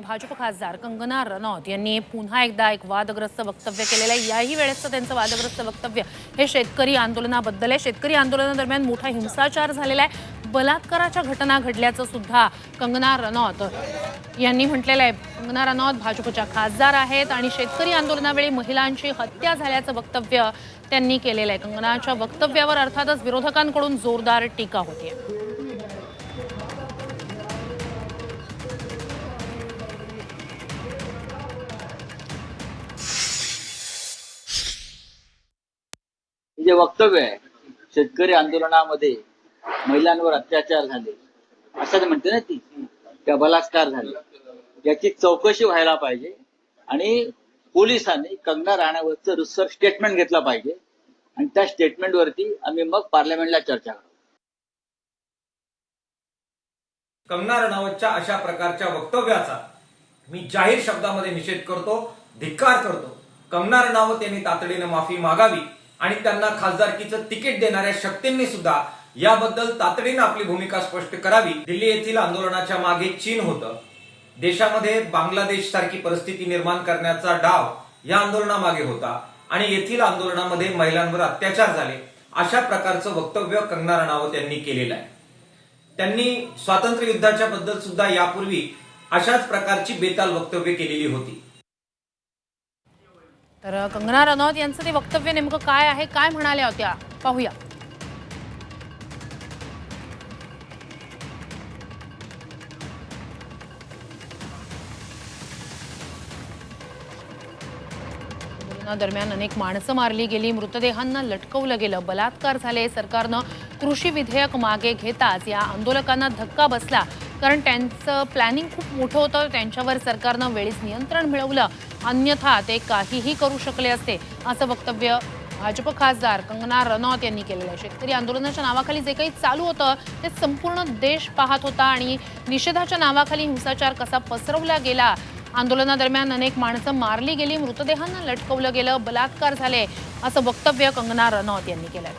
भाजप खासदार कंगना रनौत यांनी पुन्हा एकदा एक वादग्रस्त वक्तव्य केलेलं आहे. याही वेळेसचं त्यांचं वादग्रस्त वक्तव्य हे शेतकरी आंदोलनाबद्दल आहे. शेतकरी आंदोलनादरम्यान मोठा हिंसाचार झालेला आहे. बलात्काराच्या घटना घडल्याचं सुद्धा कंगना रनौत यांनी म्हटलेलं आहे. कंगना रनौत भाजपच्या खासदार आहेत आणि शेतकरी आंदोलनावेळी महिलांची हत्या झाल्याचं वक्तव्य त्यांनी केलेलं आहे. कंगनाच्या वक्तव्यावर अर्थातच विरोधकांकडून जोरदार टीका होते जे वक्तव्य आहे. शेतकरी आंदोलनामध्ये महिलांवर अत्याचार झाले. असं म्हणते ना ती. त्या बलात्कार झाले. याची चौकशी व्हायला पाहिजे. आणि पोलिसांनी कंगना राणावरचं रुसर स्टेटमेंट घेतलं पाहिजे. आणि त्या स्टेटमेंटवरती आम्ही मग पार्लमेंटला चर्चा करू कंगना रणावतच्या अशा प्रकारच्या वक्तव्याचा मी जाहीर शब्दामध्ये निषेध करतो धिक्कार करतो. कंगना रणावत यांनी तातडीने माफी मागावी. आणि त्यांना खासदारकीचं तिकीट देणाऱ्या शक्तींनी सुद्धा याबद्दल तातडीनं आपली भूमिका स्पष्ट करावी. दिल्ली येथील आंदोलनाच्या मागे चीन होतं. देशामध्ये बांगलादेश सारखी परिस्थिती निर्माण करण्याचा डाव या आंदोलनामागे होता आणि येथील आंदोलनामध्ये महिलांवर अत्याचार झाले अशा प्रकारचं वक्तव्य कंगना रणावत यांनी केलेलं आहे. त्यांनी स्वातंत्र्य युद्धाच्या बद्दल सुद्धा यापूर्वी अशाच प्रकारची बेताल वक्तव्य केलेली होती. तर कंगना रनौत यांचं ते वक्तव्य नेमकं काय आहे? काय म्हणाल्या होत्या? पाहूया. दरम्यान अनेक माणसं मारली गेली. मृतदेहांना लटकवलं गेलं. बलात्कार झाले. सरकारनं कृषी विधेयक मागे घेताच या आंदोलकांना धक्का बसला. कारण त्यांचं प्लॅनिंग खूप मोठं होतं. त्यांच्यावर सरकारनं वेळीच नियंत्रण मिळवलं. अन्यथा ते काहीही करू शकले असते असं वक्तव्य भाजप खासदार कंगना रनौत यांनी केलेलं आहे. शेतकरी आंदोलनाच्या नावाखाली जे काही चालू होतं ते संपूर्ण देश पाहत होता आणि निषेधाच्या नावाखाली हिंसाचार कसा पसरवला गेला आंदोलनादरम्यान अनेक माणसं मारली गेली मृतदेहांना लटकवलं गेलं बलात्कार झाले असं वक्तव्य कंगना रनौत यांनी केलंय.